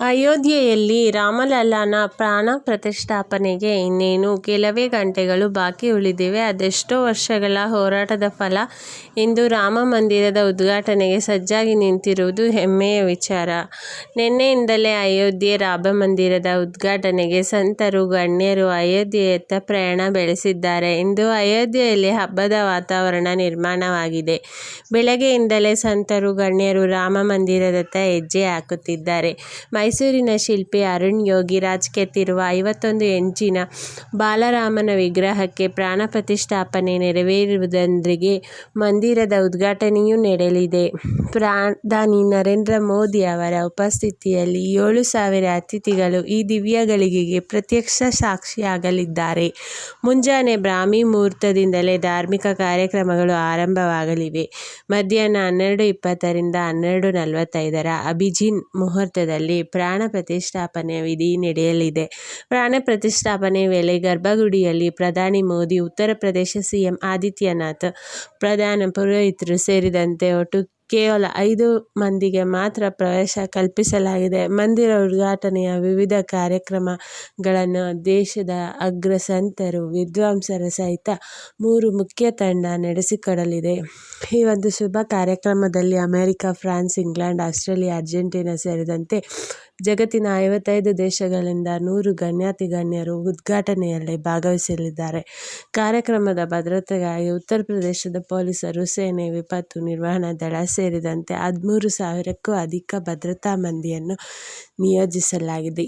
ಅಯೋಧ್ಯೆಯಲ್ಲಿ ರಾಮಲಲ್ಲನ ಪ್ರಾಣ ಪ್ರತಿಷ್ಠಾಪನೆಗೆ ಇನ್ನೇನು ಕೆಲವೇ ಗಂಟೆಗಳು ಬಾಕಿ ಉಳಿದಿವೆ. ಅದೆಷ್ಟೋ ವರ್ಷಗಳ ಹೋರಾಟದ ಫಲ ಇಂದು ರಾಮ ಮಂದಿರದ ಉದ್ಘಾಟನೆಗೆ ಸಜ್ಜಾಗಿ ನಿಂತಿರುವುದು ಹೆಮ್ಮೆಯ ವಿಚಾರ. ನಿನ್ನೆಯಿಂದಲೇ ಅಯೋಧ್ಯೆ ರಾಮ ಮಂದಿರದ ಉದ್ಘಾಟನೆಗೆ ಸಂತರು, ಗಣ್ಯರು ಅಯೋಧ್ಯೆಯತ್ತ ಪ್ರಯಾಣ ಬೆಳೆಸಿದ್ದಾರೆ. ಇಂದು ಅಯೋಧ್ಯೆಯಲ್ಲಿ ಹಬ್ಬದ ವಾತಾವರಣ ನಿರ್ಮಾಣವಾಗಿದೆ. ಬೆಳಗ್ಗೆಯಿಂದಲೇ ಸಂತರು, ಗಣ್ಯರು ರಾಮ ಮಂದಿರದತ್ತ ಹೆಜ್ಜೆ ಹಾಕುತ್ತಿದ್ದಾರೆ. ಮೈಸೂರಿನ ಶಿಲ್ಪಿ ಅರುಣ್ ಯೋಗಿರಾಜ್ ಕೆತ್ತಿರುವ ಐವತ್ತೊಂದು ಇಂಚಿನ ಬಾಲರಾಮನ ವಿಗ್ರಹಕ್ಕೆ ಪ್ರಾಣ ಪ್ರತಿಷ್ಠಾಪನೆ ನೆರವೇರುವುದರೊಂದಿಗೆ ಮಂದಿರದ ಉದ್ಘಾಟನೆಯೂ ನಡೆಯಲಿದೆ. ಪ್ರಧಾನಿ ನರೇಂದ್ರ ಮೋದಿ ಅವರ ಉಪಸ್ಥಿತಿಯಲ್ಲಿ ಏಳು ಸಾವಿರ ಅತಿಥಿಗಳು ಈ ದಿವ್ಯ ಗಳಿಗೆಗೆ ಪ್ರತ್ಯಕ್ಷ ಸಾಕ್ಷಿಯಾಗಲಿದ್ದಾರೆ. ಮುಂಜಾನೆ ಬ್ರಾಹ್ಮಿ ಮುಹೂರ್ತದಿಂದಲೇ ಧಾರ್ಮಿಕ ಕಾರ್ಯಕ್ರಮಗಳು ಆರಂಭವಾಗಲಿವೆ. ಮಧ್ಯಾಹ್ನ ಹನ್ನೆರಡು ಇಪ್ಪತ್ತರಿಂದ ಹನ್ನೆರಡು ನಲವತ್ತೈದರ ಅಭಿಜಿನ್ ಮುಹೂರ್ತದಲ್ಲಿ ಪ್ರಾಣ ಪ್ರತಿಷ್ಠಾಪನೆ ವಿಧಿ ನಡೆಯಲಿದೆ. ಪ್ರಾಣ ಪ್ರತಿಷ್ಠಾಪನೆ ವೇಳೆ ಗರ್ಭಗುಡಿಯಲ್ಲಿ ಪ್ರಧಾನಿ ಮೋದಿ, ಉತ್ತರ ಪ್ರದೇಶ ಸಿಎಂ ಆದಿತ್ಯನಾಥ್, ಪ್ರಧಾನ ಪುರೋಹಿತರು ಸೇರಿದಂತೆ ಒಟ್ಟು ಕೇವಲ ಐದು ಮಂದಿಗೆ ಮಾತ್ರ ಪ್ರವೇಶ ಕಲ್ಪಿಸಲಾಗಿದೆ. ಮಂದಿರ ಉದ್ಘಾಟನೆಯ ವಿವಿಧ ಕಾರ್ಯಕ್ರಮಗಳನ್ನು ದೇಶದ ಅಗ್ರಸಂತರು ವಿದ್ವಾಂಸರ ಸಹಿತ ಮೂರು ಮುಖ್ಯ ತಂಡ ನಡೆಸಿಕೊಡಲಿದೆ. ಈ ಒಂದು ಶುಭ ಕಾರ್ಯಕ್ರಮದಲ್ಲಿ America, France, England, Australia, Argentina ಸೇರಿದಂತೆ ಜಗತ್ತಿನ ಐವತ್ತೈದು ದೇಶಗಳಿಂದ ನೂರು ಗಣ್ಯಾತಿಗಣ್ಯರು ಉದ್ಘಾಟನೆಯಲ್ಲಿ ಭಾಗವಹಿಸಲಿದ್ದಾರೆ. ಕಾರ್ಯಕ್ರಮದ ಭದ್ರತೆಗಾಗಿ ಉತ್ತರ ಪ್ರದೇಶದ ಪೊಲೀಸರು, ಸೇನೆ, ವಿಪತ್ತು ನಿರ್ವಹಣಾ ದಳ ಸೇರಿದಂತೆ ಹದಿಮೂರು ಸಾವಿರಕ್ಕೂ ಅಧಿಕ ಭದ್ರತಾ ಮಂದಿಯನ್ನು ನಿಯೋಜಿಸಲಾಗಿದೆ.